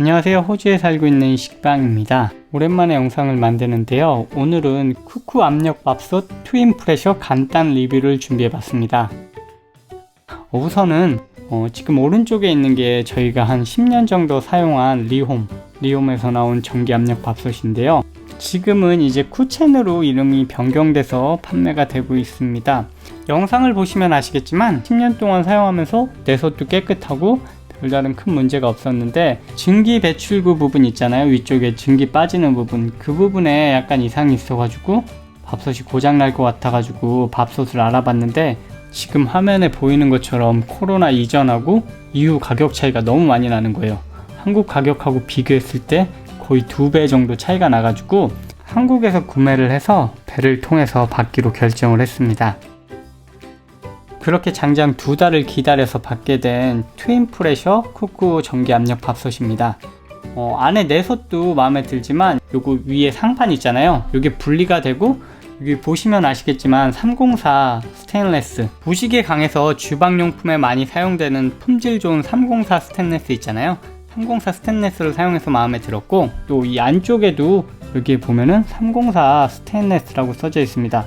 안녕하세요. 호주에 살고 있는 식빵입니다. 오랜만에 영상을 만드는데요. 오늘은 쿠쿠 압력 밥솥 트윈 프레셔 간단 리뷰를 준비해 봤습니다. 어, 우선은 어, 지금 오른쪽에 있는 게 저희가 한 10년 정도 사용한 리홈, 리홈에서 나온 전기 압력 밥솥인데요. 지금은 이제 쿠첸으로 이름이 변경돼서 판매가 되고 있습니다. 영상을 보시면 아시겠지만 10년 동안 사용하면서 내솥도 깨끗하고 별다른 큰 문제가 없었는데 증기 배출구 부분 있잖아요. 위쪽에 증기 빠지는 부분. 그 부분에 약간 이상이 있어가지고 밥솥이 고장 날 것 같아가지고 밥솥을 알아봤는데 지금 화면에 보이는 것처럼 코로나 이전하고 이후 가격 차이가 너무 많이 나는 거예요. 한국 가격하고 비교했을 때 거의 두 배 정도 차이가 나가지고 한국에서 구매를 해서 배를 통해서 받기로 결정을 했습니다 그렇게 장장 두 달을 기다려서 받게 된 트윈 프레셔 쿠쿠 전기 압력 밥솥입니다. 어, 안에 내솥도 마음에 들지만 요거 위에 상판 있잖아요. 요게 분리가 되고 여기 보시면 아시겠지만 304 스테인레스 부식에 강해서 주방용품에 많이 사용되는 품질 좋은 304 스테인레스 있잖아요. 304 스테인레스를 사용해서 마음에 들었고 또 이 안쪽에도 여기 보면은 304 스테인레스라고 써져 있습니다.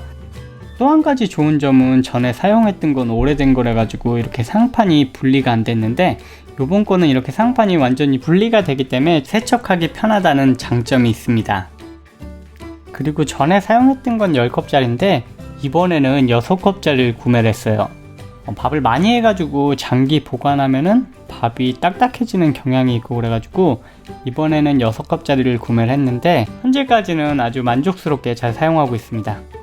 또 한 가지 좋은 점은 전에 사용했던 건 오래된 거래 가지고 이렇게 상판이 분리가 안 됐는데 요번 거는 이렇게 상판이 완전히 분리가 되기 때문에 세척하기 편하다는 장점이 있습니다. 그리고 전에 사용했던 건 10컵짜리인데 이번에는 6컵짜리를 구매를 했어요. 어, 밥을 많이 해가지고 장기 보관하면은 밥이 딱딱해지는 경향이 있고 그래가지고 이번에는 6컵짜리를 구매를 했는데 현재까지는 아주 만족스럽게 잘 사용하고 있습니다.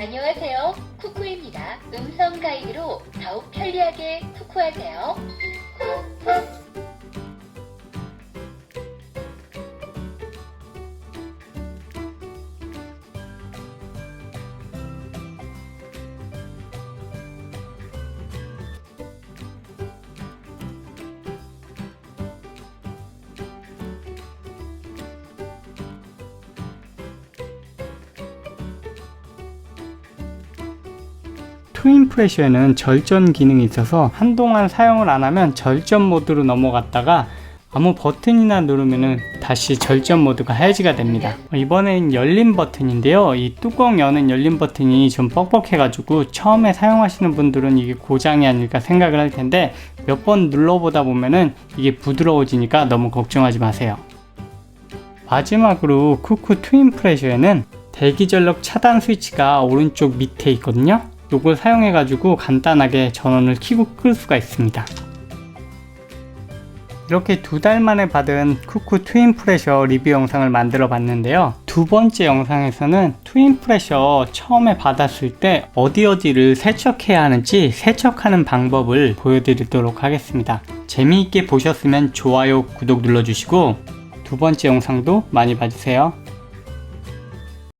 안녕하세요. 쿠쿠입니다. 음성 가이드로 더욱 편리하게 쿠쿠하세요. 트윈 프레셔에는 절전 기능이 있어서 한동안 사용을 안 하면 절전 모드로 넘어갔다가 아무 버튼이나 누르면은 다시 절전 모드가 해지가 됩니다. 이번엔 열린 버튼인데요. 이 뚜껑 여는 열린 버튼이 좀 뻑뻑해 가지고 처음에 사용하시는 분들은 이게 고장이 아닐까 생각을 할 텐데 몇 번 눌러보다 보면은 이게 부드러워지니까 너무 걱정하지 마세요. 마지막으로 쿠쿠 트윈 프레셔에는 대기 전력 차단 스위치가 오른쪽 밑에 있거든요. 요걸 사용해 가지고 간단하게 전원을 켜고 끌 수가 있습니다. 이렇게 두 달 만에 받은 쿠쿠 트윈 프레셔 리뷰 영상을 만들어 봤는데요. 두 번째 영상에서는 트윈 프레셔 처음에 받았을 때 어디 어디를 세척해야 하는지 세척하는 방법을 보여드리도록 하겠습니다. 재미있게 보셨으면 좋아요, 구독 눌러주시고 두 번째 영상도 많이 봐주세요.